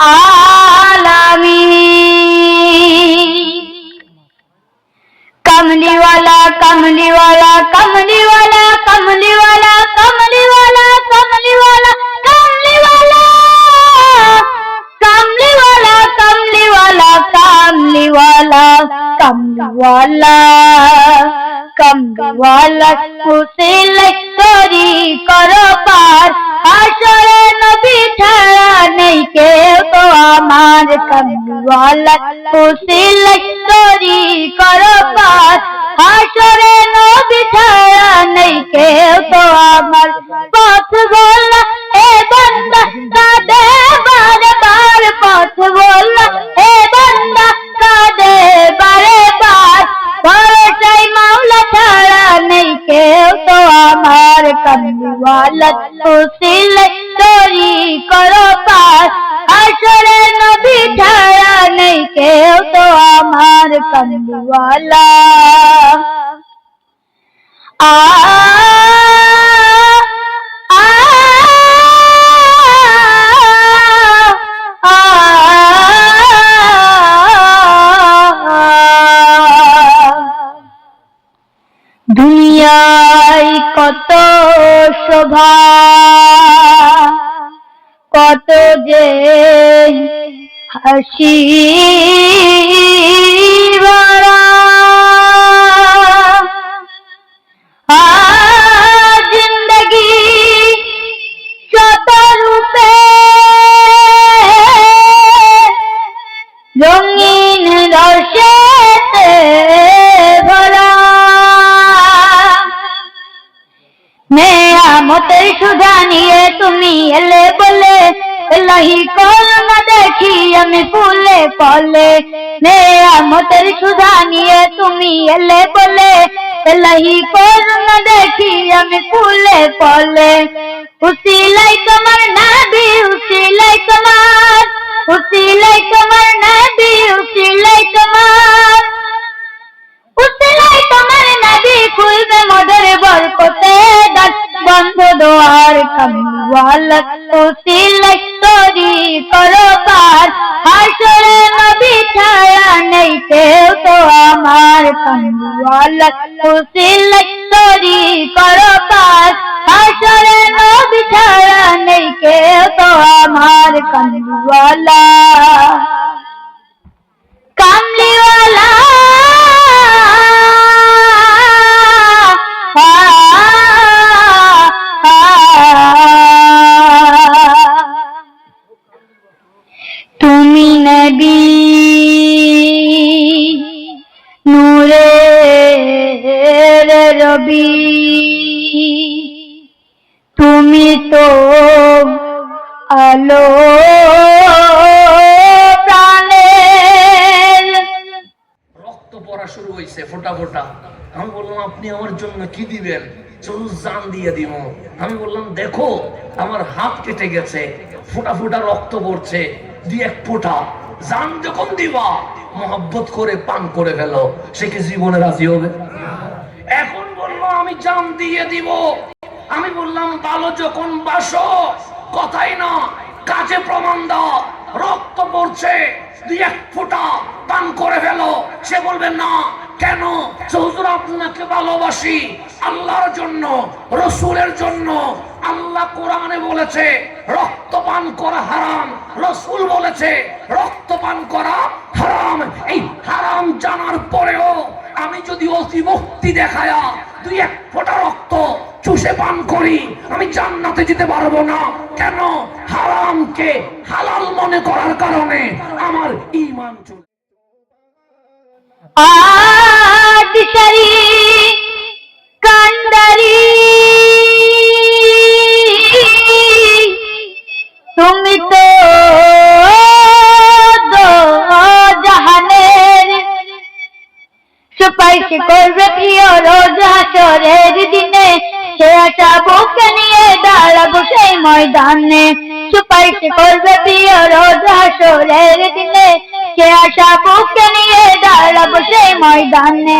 আলামি কমলিওয়ালা কমলিওয়ালা কমলিওয়ালা কমলিওয়ালা কমলিওয়ালা কমলিওয়ালা কমলিওয়ালা। কমলিওয়ালা কমলিওয়ালা কমলিওয়ালা কমলিওয়ালা। কমলিওয়ালা কুশিলাই তরি কর পার। আসর ছাড়া নেই কেউ তো আমার কমওয়ালা। খুশি লক্ষ্মী করো পার আসরে নবী ছাড়া নেই কেউ তো আমার। পথ বলা এ বন্দা, কাদে বারে বার। পথ বলা এ বন্দা, কাদে বারে বার। ভরসাই মাওলা ছাড়া নেই কেউ তো আমার কমওয়ালা। খুশি আ দুনিয়ায় কত শোভা কত যে হাসি নেয়ামতের সুধা নিয়ে তুমি এলে বলে, এলাহি কলমা দেখি আমি ফুলে ফলে। নেয়ামতের সুধা নিয়ে তুমি এলে বলে, এলাহি কলমা দেখি আমি ফুলে ফলে। উসিলাই তোমার নাবি উসিলাই তোমার বন্ধ দোয়ার কমওয়ালত উসিলাই তরি করো পার। হাসরে নবী ছায়া নেই কেউ তো আমার কমওয়ালত উসিলাই তরি করো পার। হাসরে নবী ছায়া নেই কেউ তো আমার কমওয়ালা। রবি। তুমি তো আলো রক্ত পড়া শুরু হয়েছে ফোটা ফোটা। আমি বললাম, আপনি আমার জন্য কি দিবেন? চলু জান দিয়ে দিব। আমি বললাম, দেখো, আমার হাত কেটে গেছে, ফোটা ফোটা রক্ত পড়ছে দিয়ে এক ফোটা। জান যখন দিবা, মহব্বত করে পান করে ফেলো। সে কি জীবনে রাজি হবে? এখন আমি জান দিয়ে দিব। আমি বললাম ভালো যখন বাসো, কথাই না, কাজে প্রমাণ দাও, রক্ত পড়ছে, দুই এক ফোঁটা পান করে ফেলো। সে বলবে, না, কেন? হুজুর, আপনাকে ভালোবাসি, আল্লাহর জন্য, রসুলের জন্য। আল্লাহ কোরআনে বলেছে, রক্ত পান করা হারাম, রসুল বলেছে, রক্ত পান করা হারাম। এই হারাম জানার পরেও আমি যদি অতিভক্তি দেখায়া দুই এক ফোঁটা রক্ত চুষে পান করি। আমি জান্নাতে যেতে পারব না। কেন? হারামকে হালাল মনে করার কারণে আমার ইমান চলে। সুপারিশ করবে প্রিয় রোজ হাসরের দিনে, সে আশা বুকে নিয়ে দাঁড়াবো সেই ময়দানে। সুপারিশ করবে প্রিয় রোজ হাসরের দিনে, সে আশা বুকে নিয়ে দাঁড়াবো সেই ময়দানে।